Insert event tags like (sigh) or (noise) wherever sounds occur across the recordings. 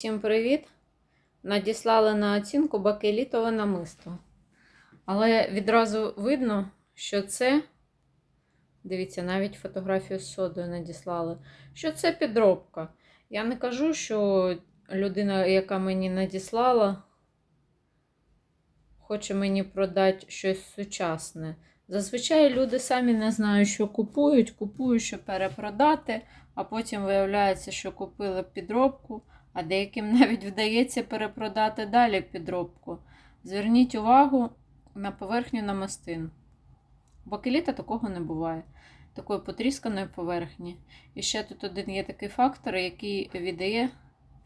Всім привіт! Надіслали на оцінку бакелітове намисто. Але відразу видно, що це, дивіться, навіть фотографію з содою надіслали, що це підробка. Я не кажу, що людина, яка мені надіслала, хоче мені продати щось сучасне. Зазвичай люди самі не знають, що купують, купують, щоб перепродати, а потім виявляється, що купили підробку, а деяким (laughs) навіть вдається перепродати далі підробку. Зверніть увагу на поверхню намистин. У бакеліта такого не буває, такої потрісканої поверхні. І ще тут один є такий фактор, який віддає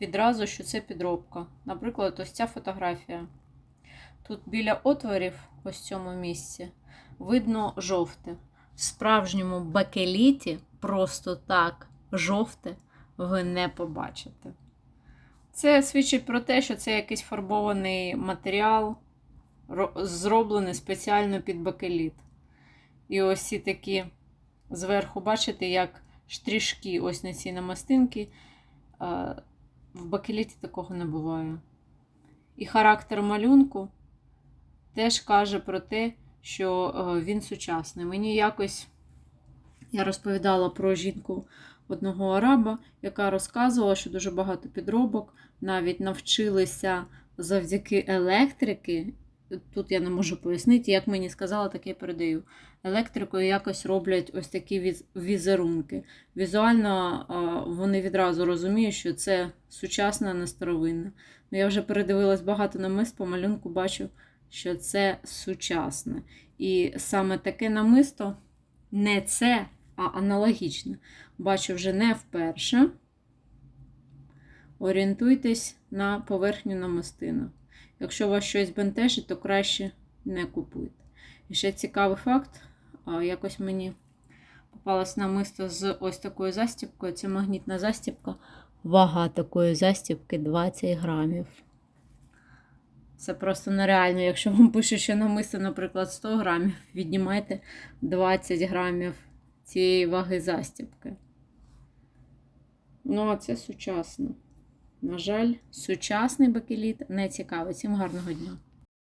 відразу, що це підробка. Наприклад, ось ця фотографія. Тут біля отворів, ось в цьому місці, видно жовте. В справжньому бакеліті просто так жовте ви не побачите. Це свідчить про те, що це якийсь фарбований матеріал, зроблений спеціально під бакеліт. І ось ці такі зверху, бачите, як штришки ось на цій намастинці. В бакеліті такого не буває. І характер малюнку теж каже про те, що е, він сучасний. Мені якось я розповідала про жінку одного араба, яка розказувала, що дуже багато підробок навіть навчилися завдяки електрики. Тут я не можу пояснити, як мені сказала, так я передаю. Електрикою якось роблять ось такі візерунки. Візуально вони відразу розуміють, що це сучасна, не старовинна. Ну, я вже передивилась багато намист, по малюнку бачу, що це сучасне. І саме таке намисто не це, а аналогічне. Бачу вже не вперше. Орієнтуйтесь на поверхню намистину. Якщо вас щось бентежить, то краще не купуйте. І ще цікавий факт: якось мені попалось намисто з ось такою застібкою. Це магнітна застібка. Вага такої застібки 20 грамів. Це просто нереально. Якщо вам пише, що намисто, наприклад, 100 грамів, віднімайте 20 грамів цієї ваги застібки. Ну, а це сучасно. На жаль, сучасний бакеліт не цікавий. Всім гарного дня!